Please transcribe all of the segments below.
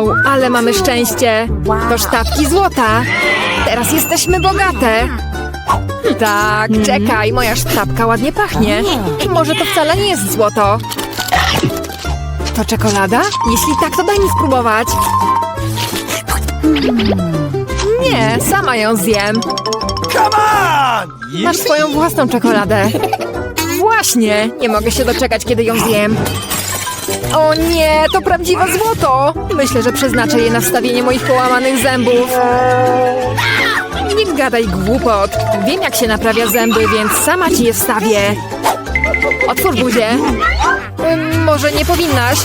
Wow, ale mamy szczęście. To sztabki złota. Teraz jesteśmy bogate. Tak, czekaj, moja sztabka ładnie pachnie. Może to wcale nie jest złoto. To czekolada? Jeśli tak, to daj mi spróbować. Nie, sama ją zjem. Come on! Masz swoją własną czekoladę. Właśnie, nie mogę się doczekać, kiedy ją zjem. O nie, to prawdziwe złoto! Myślę, że przeznaczę je na wstawienie moich połamanych zębów. Nie gadaj głupot. Wiem, jak się naprawia zęby, więc sama ci je wstawię. Otwórz buzię. Ym, może nie powinnaś?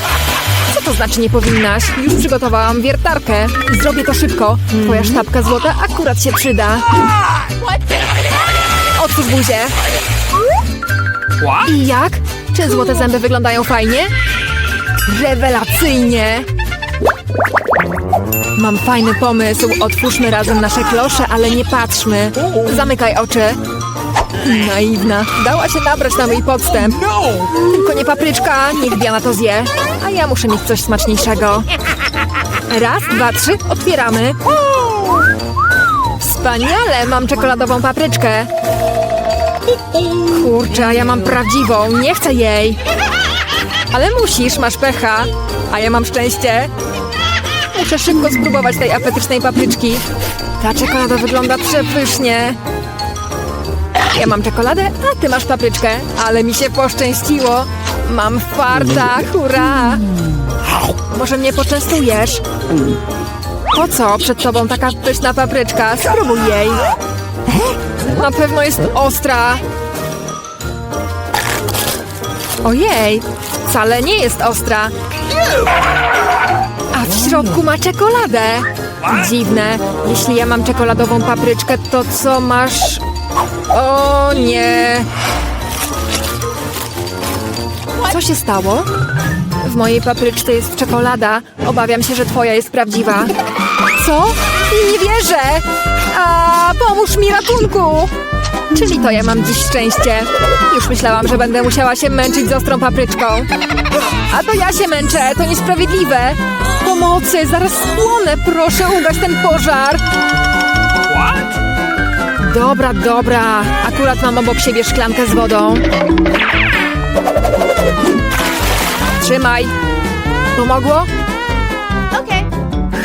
Co to znaczy nie powinnaś? Już przygotowałam wiertarkę. Zrobię to szybko. Twoja sztabka złota akurat się przyda. Otwórz buzię. I jak? Czy złote zęby wyglądają fajnie? Rewelacyjnie! Mam fajny pomysł. Otwórzmy razem nasze klosze, ale nie patrzmy. Zamykaj oczy. Naiwna. Dała się nabrać na mój podstęp. No! Tylko nie papryczka, niech Diana to zje. A ja muszę mieć coś smaczniejszego. Raz, dwa, trzy, otwieramy. Wspaniale, mam czekoladową papryczkę. Kurczę, a ja mam prawdziwą, nie chcę jej. Ale musisz, masz pecha. A ja mam szczęście. Muszę szybko spróbować tej apetycznej papryczki. Ta czekolada wygląda przepysznie. Ja mam czekoladę, a ty masz papryczkę. Ale mi się poszczęściło. Mam farta, hurra! Może mnie poczęstujesz? Po co przed tobą taka pyszna papryczka? Spróbuj jej. Na pewno jest ostra. Ojej, wcale nie jest ostra. A w środku ma czekoladę. Dziwne. Jeśli ja mam czekoladową papryczkę, to co masz? O nie. Co się stało? W mojej papryczce jest czekolada. Obawiam się, że twoja jest prawdziwa. Co? Nie wierzę! A pomóż mi ratunku! Czyli to ja mam dziś szczęście. Już myślałam, że będę musiała się męczyć z ostrą papryczką. A to ja się męczę, to niesprawiedliwe. Pomocy, zaraz spłonę, proszę ugaś ten pożar. What? Dobra, dobra. Akurat mam obok siebie szklankę z wodą. Trzymaj. Pomogło?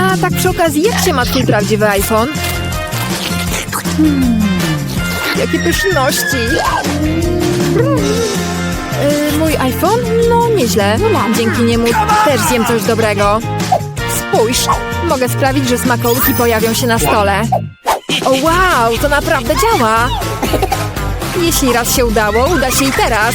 A tak przy okazji, jak się ma twój prawdziwy iPhone? Hmm, Jakie pyszności! Yy, mój iPhone? No, nieźle. Dzięki niemu też zjem coś dobrego. Spójrz, mogę sprawić, że smakołyki pojawią się na stole. O wow, to naprawdę działa! Jeśli raz się udało, uda się i teraz.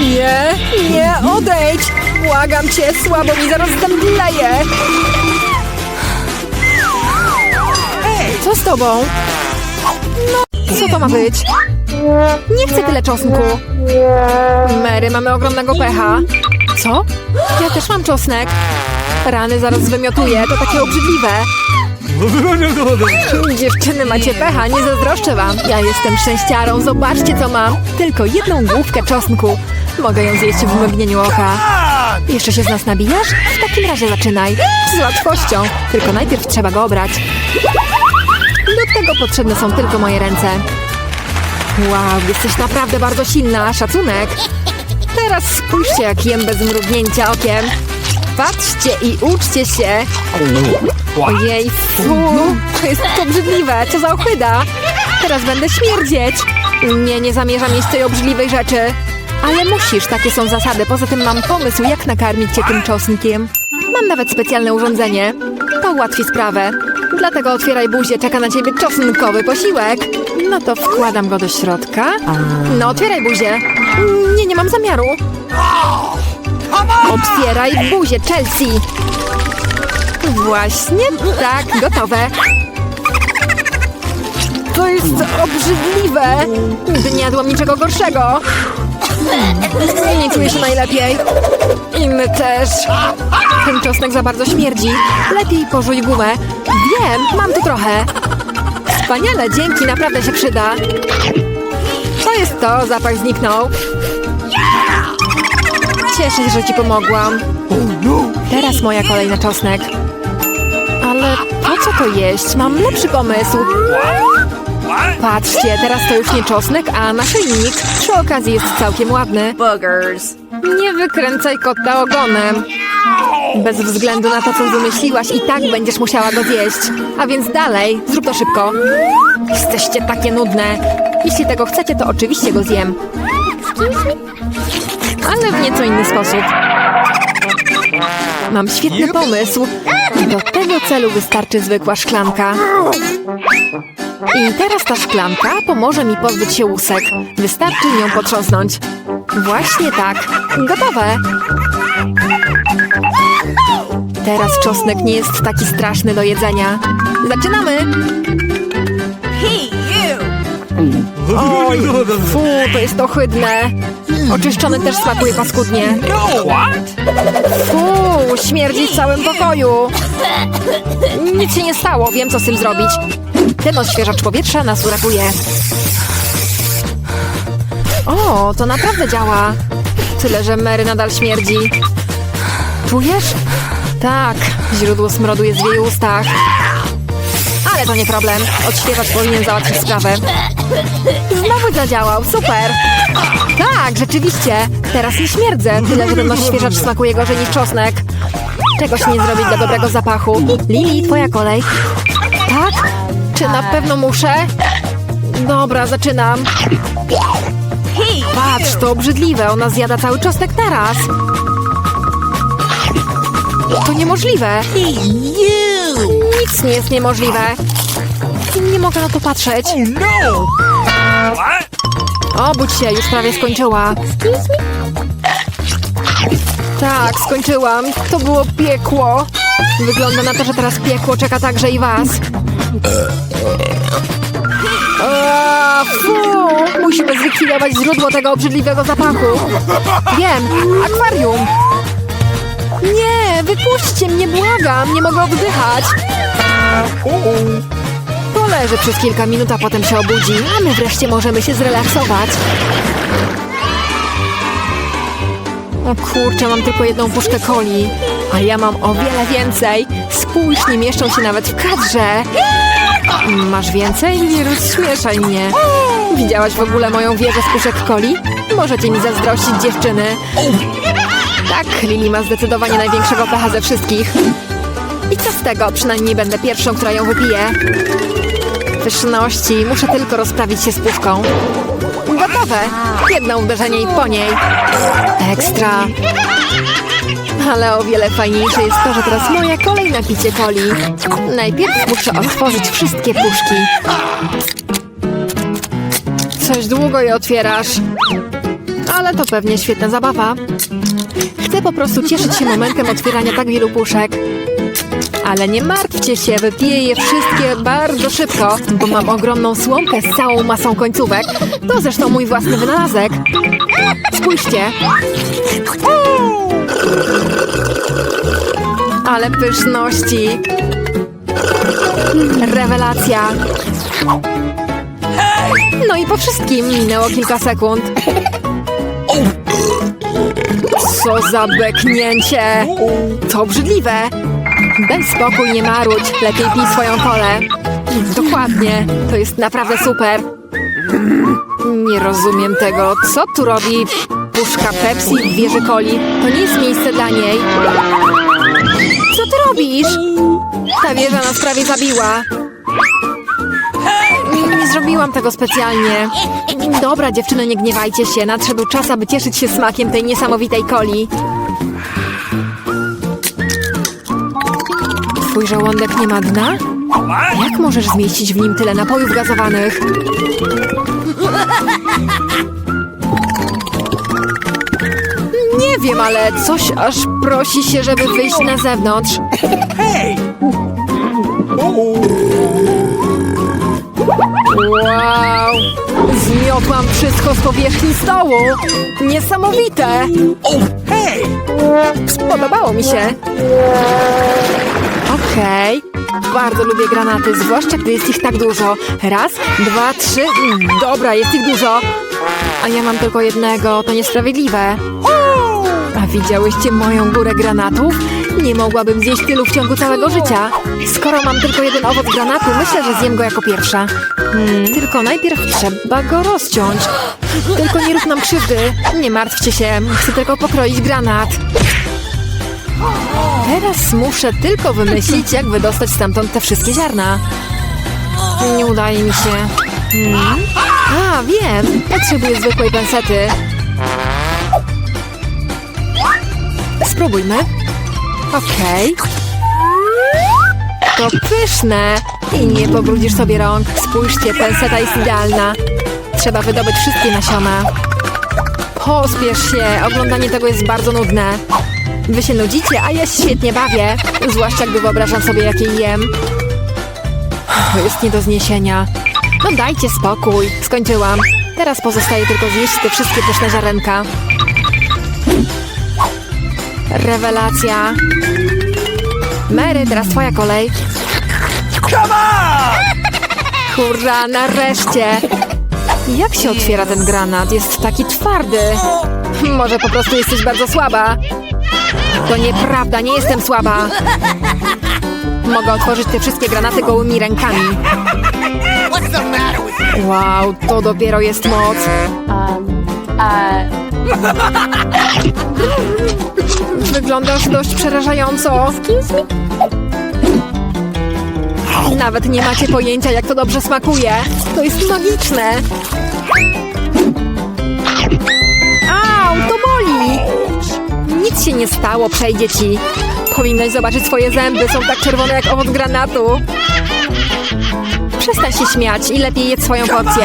Nie, nie, odejdź! Błagam cię, słabo mi zaraz zemdleję! Co z tobą? No, co to ma być? Nie chcę tyle czosnku. Mary, mamy ogromnego pecha. Co? Ja też mam czosnek. Rany zaraz wymiotuję, to takie obrzydliwe. Dziewczyny, macie pecha, nie zazdroszczę wam. Ja jestem szczęściarą, zobaczcie co mam. Tylko jedną główkę czosnku. Mogę ją zjeść w mgnieniu oka. Jeszcze się z nas nabijasz? W takim razie zaczynaj. Z łatwością. Tylko najpierw trzeba go obrać. Do tego potrzebne są tylko moje ręce. Wow, jesteś naprawdę bardzo silna. Szacunek. Teraz spójrzcie, jak jem bez mrugnięcia okiem. Patrzcie i uczcie się. Ojej, fu, to jest obrzydliwe, co za ochyda. Teraz będę śmierdzieć. Nie, nie zamierzam jeść tej obrzydliwej rzeczy. Ale musisz, takie są zasady. Poza tym mam pomysł, jak nakarmić cię tym czosnkiem. Mam nawet specjalne urządzenie. To ułatwi sprawę. Dlatego otwieraj buzię, czeka na ciebie czosnkowy posiłek. No to wkładam go do środka. No, otwieraj buzię. Nie, nie mam zamiaru. Otwieraj buzię, Chelsea. Właśnie tak, gotowe. To jest obrzydliwe. Nigdy nie jadłam niczego gorszego. Nie czuję się najlepiej. I my też. Ten czosnek za bardzo śmierdzi. Lepiej porzuć gumę. Wiem, mam tu trochę. Wspaniale, dzięki, naprawdę się przyda. Co jest to? Zapach zniknął. Cieszę się, że ci pomogłam. Teraz moja kolej na czosnek. Ale po co to jeść? Mam lepszy pomysł. Patrzcie, teraz to już nie czosnek, a naszyjnik. Przy Przy okazji jest całkiem ładny. Boogers. Nie wykręcaj kota ogonem. Bez względu na to, co wymyśliłaś, i tak będziesz musiała go zjeść. A więc dalej, zrób to szybko. Jesteście takie nudne. Jeśli tego chcecie, to oczywiście go zjem. Ale w nieco inny sposób. Mam świetny pomysł. Do tego celu wystarczy zwykła szklanka. I teraz ta szklanka pomoże mi pozbyć się łusek. Wystarczy nią potrząsnąć. Właśnie tak. Gotowe. Teraz czosnek nie jest taki straszny do jedzenia. Zaczynamy! Hey, you. Oj, fu, to jest ohydne. Oczyszczony też smakuje paskudnie. No, what? Fu, śmierdzi w całym pokoju. Nic się nie stało, wiem co z tym zrobić. Ten odświeżacz powietrza nas uratuje. O, to naprawdę działa. Tyle, że Mary nadal śmierdzi. Czujesz? Tak, źródło smrodu jest w jej ustach. Ale to nie problem. Odświeżacz powinien załatwić sprawę. Znowu zadziałał, super! Tak, rzeczywiście. Teraz nie śmierdzę, tyle że ten odświeżacz smakuje gorzej niż czosnek. Czegoś nie zrobić dla dobrego zapachu. Lili, twoja kolej. Tak? Czy na pewno muszę? Dobra, zaczynam. Patrz, to obrzydliwe, ona zjada cały czosnek naraz. To niemożliwe. Nic nie jest niemożliwe. Nie mogę na to patrzeć. No. What? Obudź się, już prawie skończyła. Tak, skończyłam. To było piekło. Wygląda na to, że teraz piekło czeka także i was. A, fu! Musimy zlikwidować źródło tego obrzydliwego zapachu. Wiem, akwarium. Nie, wypuśćcie mnie, błagam, nie mogę oddychać. Poleży przez kilka minut, a potem się obudzi, a my wreszcie możemy się zrelaksować. O kurczę, mam tylko jedną puszkę coli, a ja mam o wiele więcej. Spójrz, nie mieszczą się nawet w kadrze. Masz więcej? Nie rozśmieszaj mnie. Widziałaś w ogóle moją wieżę z puszek coli? Możecie mi zazdrościć, dziewczyny. Tak, Lili ma zdecydowanie największego pecha ze wszystkich. I co z tego? Przynajmniej będę pierwszą, która ją wypije. Pyszności, muszę tylko rozprawić się z puszką. Gotowe! Jedno uderzenie i po niej. Ekstra. Ale o wiele fajniejsze jest to, że teraz moja kolej na picie coli. Najpierw muszę otworzyć wszystkie puszki. Coś długo je otwierasz. Ale to pewnie świetna zabawa. Chcę po prostu cieszyć się momentem otwierania tak wielu puszek. Ale nie martwcie się, wypiję je wszystkie bardzo szybko, bo mam ogromną słomkę z całą masą końcówek. To zresztą mój własny wynalazek. Spójrzcie. Ale pyszności. Rewelacja. No i po wszystkim minęło kilka sekund. Co za beknięcie! To obrzydliwe! Daj spokój, nie marudź. Lepiej pij swoją kolę. Dokładnie. To jest naprawdę super. Nie rozumiem tego. Co tu robi puszka Pepsi w wieży coli? To nie jest miejsce dla niej. Co ty robisz? Ta wieża nas prawie zabiła. Nie zrobiłam tego specjalnie. Dobra, dziewczyny, nie gniewajcie się. Nadszedł czas, aby cieszyć się smakiem tej niesamowitej coli. Twój żołądek nie ma dna? Jak możesz zmieścić w nim tyle napojów gazowanych? Nie wiem, ale coś aż prosi się, żeby wyjść na zewnątrz. Wow! Zmiotłam wszystko z powierzchni stołu! Niesamowite! Hey. Spodobało mi się. Okej. Bardzo lubię granaty, zwłaszcza gdy jest ich tak dużo. Raz, dwa, trzy. Mm, Dobra, jest ich dużo. A ja mam tylko jednego, to niesprawiedliwe. A widziałyście moją górę granatów? Nie mogłabym zjeść tylu w ciągu całego życia. Skoro mam tylko jeden owoc granatu, myślę, że zjem go jako pierwsza. Hmm, tylko najpierw trzeba go rozciąć. Tylko nie rób nam krzywdy. Nie martwcie się, chcę tylko pokroić granat. Teraz muszę tylko wymyślić, jak wydostać stamtąd te wszystkie ziarna. Nie udaje mi się. Hmm? A, wiem. Potrzebuję zwykłej pensety. Spróbujmy. Okej. To pyszne. I nie pobrudzisz sobie rąk. Spójrzcie, penseta jest idealna. Trzeba wydobyć wszystkie nasiona. Pospiesz się. Oglądanie tego jest bardzo nudne. Wy się nudzicie, a ja się świetnie bawię. Zwłaszcza gdy wyobrażam sobie, jakie jem. To jest nie do zniesienia. No dajcie spokój. Skończyłam. Teraz pozostaje tylko zjeść te wszystkie pyszne ziarenka. Rewelacja. Mary, teraz twoja kolej. Come on! Hurra, nareszcie! Jak się otwiera ten granat? Jest taki twardy. Może po prostu jesteś bardzo słaba. To nieprawda, nie jestem słaba. Mogę otworzyć te wszystkie granaty gołymi rękami. Wow, to dopiero jest moc. Wyglądasz dość przerażająco. Nawet nie macie pojęcia, jak to dobrze smakuje. To jest magiczne. Au, to boli. Nic się nie stało, przejdzie ci. Powinnaś zobaczyć swoje zęby, są tak czerwone jak owoc granatu. Przestań się śmiać i lepiej jedz swoją porcję.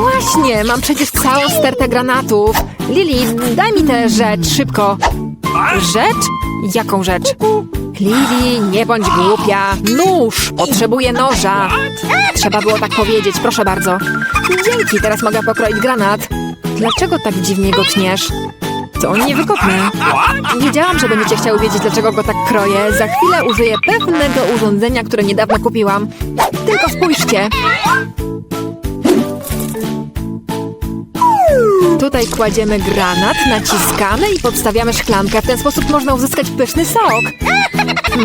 Właśnie, mam przecież całą stertę granatów. Lili, daj mi tę rzecz, szybko. Rzecz? Jaką rzecz? Lili, nie bądź głupia. Nóż! Potrzebuję noża. Trzeba było tak powiedzieć, proszę bardzo. Dzięki, teraz mogę pokroić granat. Dlaczego tak dziwnie go tniesz? To niewygodne. Wiedziałam, że będziecie chciały wiedzieć, dlaczego go tak kroję. Za chwilę użyję pewnego urządzenia, które niedawno kupiłam. Tylko spójrzcie. Tutaj kładziemy granat, naciskamy i podstawiamy szklankę. W ten sposób można uzyskać pyszny sok.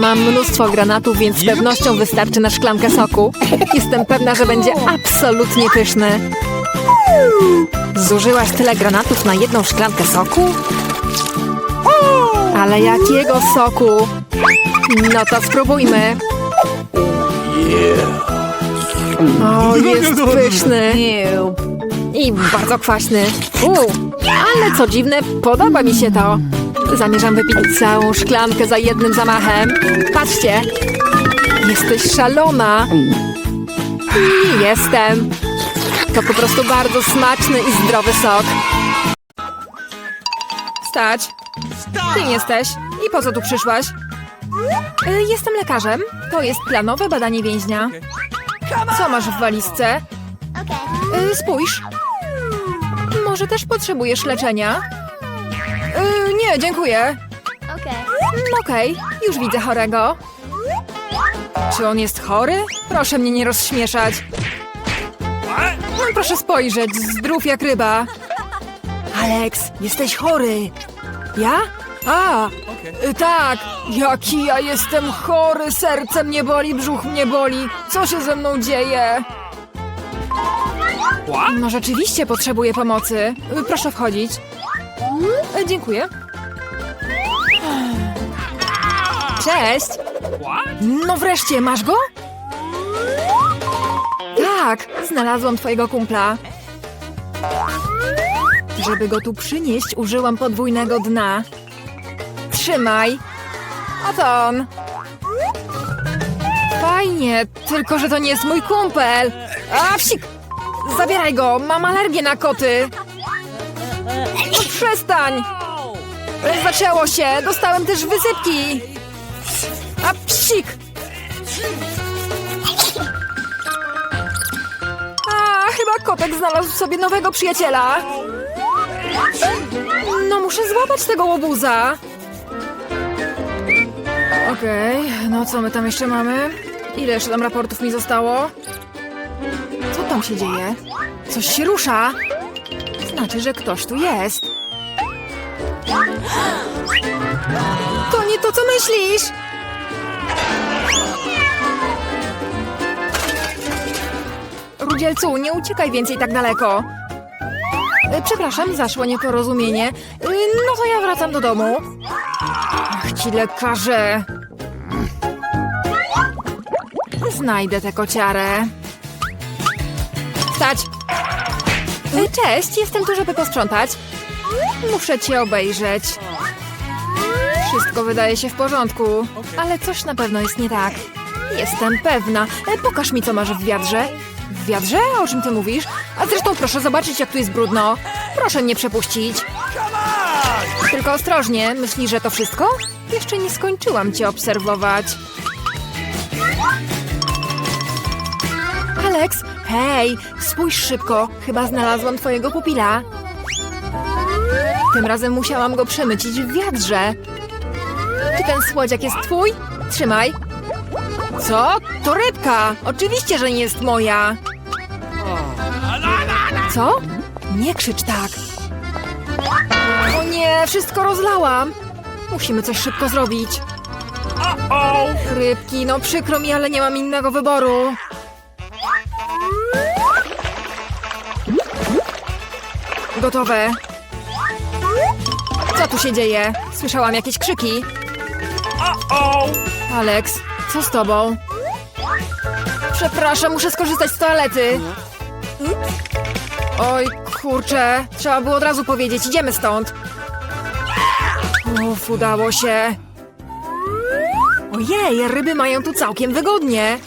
Mam mnóstwo granatów, więc z pewnością wystarczy na szklankę soku. Jestem pewna, że będzie absolutnie pyszny. Zużyłaś tyle granatów na jedną szklankę soku? Ale jakiego soku? No to spróbujmy. O, jest pyszny. I bardzo kwaśny. U, ale co dziwne, podoba mi się to. Zamierzam wypić całą szklankę za jednym zamachem. Patrzcie. Jesteś szalona. I jestem. To po prostu bardzo smaczny i zdrowy sok. Stać. Kim jesteś? I po co tu przyszłaś? Y, Jestem lekarzem. To jest planowe badanie więźnia. Co masz w walizce? Y, Spójrz. Może też potrzebujesz leczenia? Y, nie, dziękuję. Okay. Mm, Okej, już widzę chorego. Czy on jest chory? Proszę mnie nie rozśmieszać. Proszę spojrzeć, zdrów jak ryba. Alex, jesteś chory. Ja? A, tak. Jaki ja jestem chory, serce mnie boli, brzuch mnie boli. Co się ze mną dzieje? No rzeczywiście potrzebuję pomocy. Proszę wchodzić. Y, Dziękuję. Cześć. No wreszcie, masz go? Tak, znalazłam twojego kumpla. Żeby go tu przynieść, użyłam podwójnego dna. Trzymaj. Oto on. Fajnie, tylko że to nie jest mój kumpel. A, wsik! Zabieraj go, mam alergię na koty. No przestań! Zaczęło się, dostałem też wysypki. A psik! Chyba kotek znalazł sobie nowego przyjaciela. No, muszę złapać tego łobuza. Okej, no co my tam jeszcze mamy? Ile jeszcze tam raportów mi zostało? Co tam się dzieje? Coś się rusza. Znaczy, że ktoś tu jest. To nie to, co myślisz! Rudzielcu, nie uciekaj więcej tak daleko. E, Przepraszam, zaszło nieporozumienie. E, No to ja wracam do domu. Ach, ci lekarze. Znajdę tę kociarę. Stać! E, Cześć, jestem tu, żeby posprzątać. Muszę cię obejrzeć. Wszystko wydaje się w porządku, ale coś na pewno jest nie tak. Jestem pewna. Pokaż mi, co masz w wiadrze. W wiadrze? O czym ty mówisz? A zresztą proszę zobaczyć, jak tu jest brudno. Proszę mnie przepuścić. Tylko ostrożnie. Myślisz, że to wszystko? Jeszcze nie skończyłam cię obserwować. Alex, hej, spójrz szybko. Chyba znalazłam twojego pupila. Tym razem musiałam go przemycić w wiadrze. Czy ten słodziak jest twój? Trzymaj. Co? To rybka! Oczywiście, że nie jest moja. Co? Nie krzycz tak. O nie, wszystko rozlałam. Musimy coś szybko zrobić. Rybki, no przykro mi, ale nie mam innego wyboru. Gotowe. Co tu się dzieje? Słyszałam jakieś krzyki. Alex, co z tobą? Przepraszam, muszę skorzystać z toalety. Oj, kurczę, trzeba było od razu powiedzieć, idziemy stąd. Uf, udało się. Ojej, ryby mają tu całkiem wygodnie.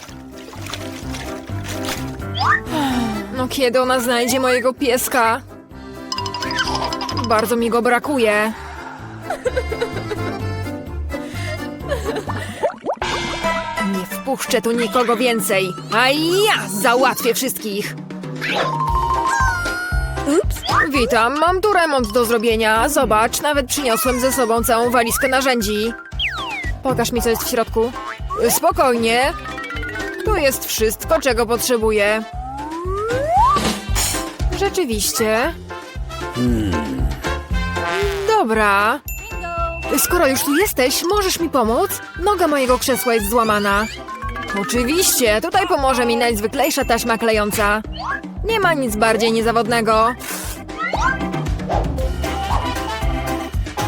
No kiedy ona znajdzie mojego pieska? Bardzo mi go brakuje. Wpuszczę tu nikogo więcej, a ja załatwię wszystkich. Ups. Witam, mam tu remont do zrobienia. Zobacz, nawet przyniosłem ze sobą całą walizkę narzędzi. Pokaż mi, co jest w środku. Spokojnie. Tu jest wszystko, czego potrzebuję. Rzeczywiście. Dobra. Skoro już tu jesteś, możesz mi pomóc? Noga mojego krzesła jest złamana. Oczywiście, tutaj pomoże mi najzwyklejsza taśma klejąca. Nie ma nic bardziej niezawodnego.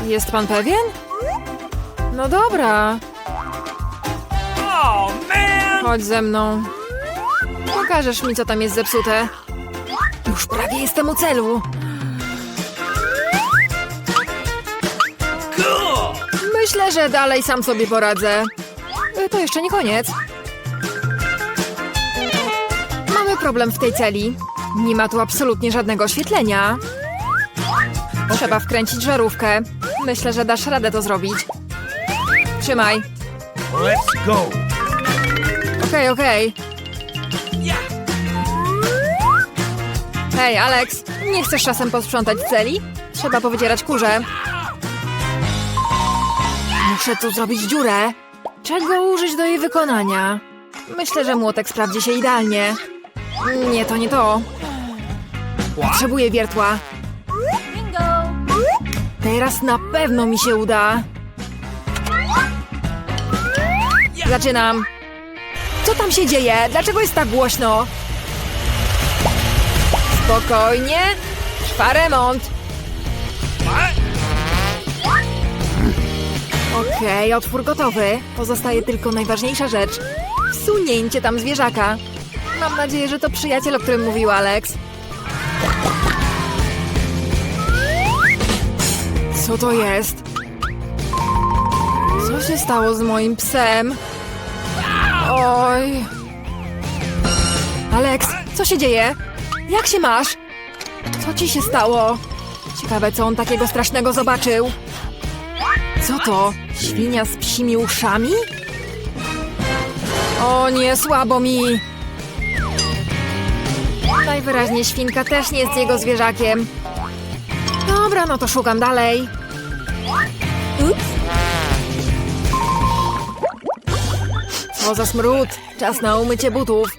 Jest pan pewien? No dobra, Oh, chodź ze mną. Pokażesz mi, co tam jest zepsute. Już prawie jestem u celu. Myślę, że dalej sam sobie poradzę. To jeszcze nie koniec. Problem w tej celi. Nie ma tu absolutnie żadnego oświetlenia. Trzeba wkręcić żarówkę. Myślę, że dasz radę to zrobić. Trzymaj. Let's go. Okej, okej. Hej, Alex, nie chcesz czasem posprzątać celi? Trzeba powycierać kurze. Muszę tu zrobić dziurę. Czego użyć do jej wykonania? Myślę, że młotek sprawdzi się idealnie. Nie, to nie to. Potrzebuję wiertła. Teraz na pewno mi się uda. Zaczynam. Co tam się dzieje? Dlaczego jest tak głośno? Spokojnie. Trwa remont. Okej, otwór gotowy. Pozostaje tylko najważniejsza rzecz. Wsunięcie tam zwierzaka. Mam nadzieję, że to przyjaciel, o którym mówił Alex. Co to jest? Co się stało z moim psem? Oj. Alex, co się dzieje? Jak się masz? Co ci się stało? Ciekawe, co on takiego strasznego zobaczył. Co to? Świnia z psimi uszami? O nie, słabo mi! Najwyraźniej świnka też nie jest jego zwierzakiem. Dobra, no to szukam dalej. Ups. Co za smród! Czas na umycie butów.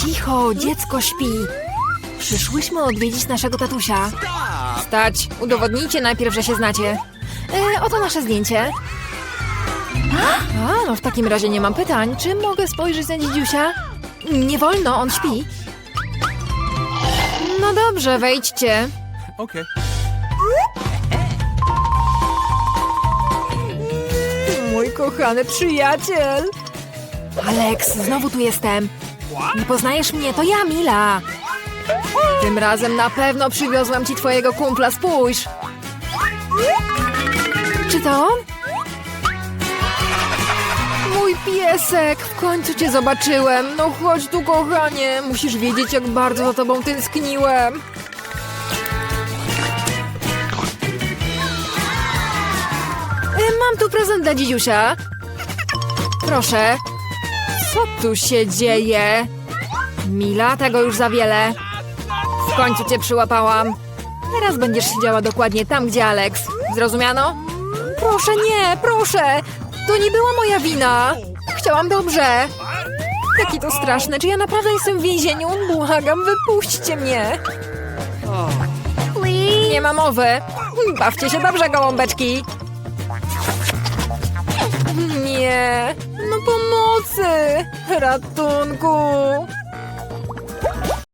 Cicho, dziecko śpi. Przyszłyśmy odwiedzić naszego tatusia. Stać, udowodnijcie najpierw, że się znacie. E, oto nasze zdjęcie. A, no w takim razie nie mam pytań. Czy mogę spojrzeć na dzidziusia? Nie wolno, on śpi. No dobrze, wejdźcie. Okay. Mój kochany przyjaciel. Alex, znowu tu jestem. Nie poznajesz mnie, to ja, Mila. Tym razem na pewno przywiozłam ci twojego kumpla, spójrz. Czy to on? Mój piesek, w końcu cię zobaczyłem. No chodź tu, kochanie. Musisz wiedzieć, jak bardzo za tobą tęskniłem. E, Mam tu prezent dla dzidziusia. Proszę. Co tu się dzieje? Mila, tego już za wiele. W końcu cię przyłapałam. Teraz będziesz siedziała dokładnie tam, gdzie Alex. Zrozumiano? Proszę, nie, proszę. To nie była moja wina. Chciałam dobrze. Jakie to straszne. Czy ja naprawdę jestem w więzieniu? Błagam, wypuśćcie mnie. Nie ma mowy. Bawcie się dobrze, gołąbeczki. Nie. No pomocy. Ratunku.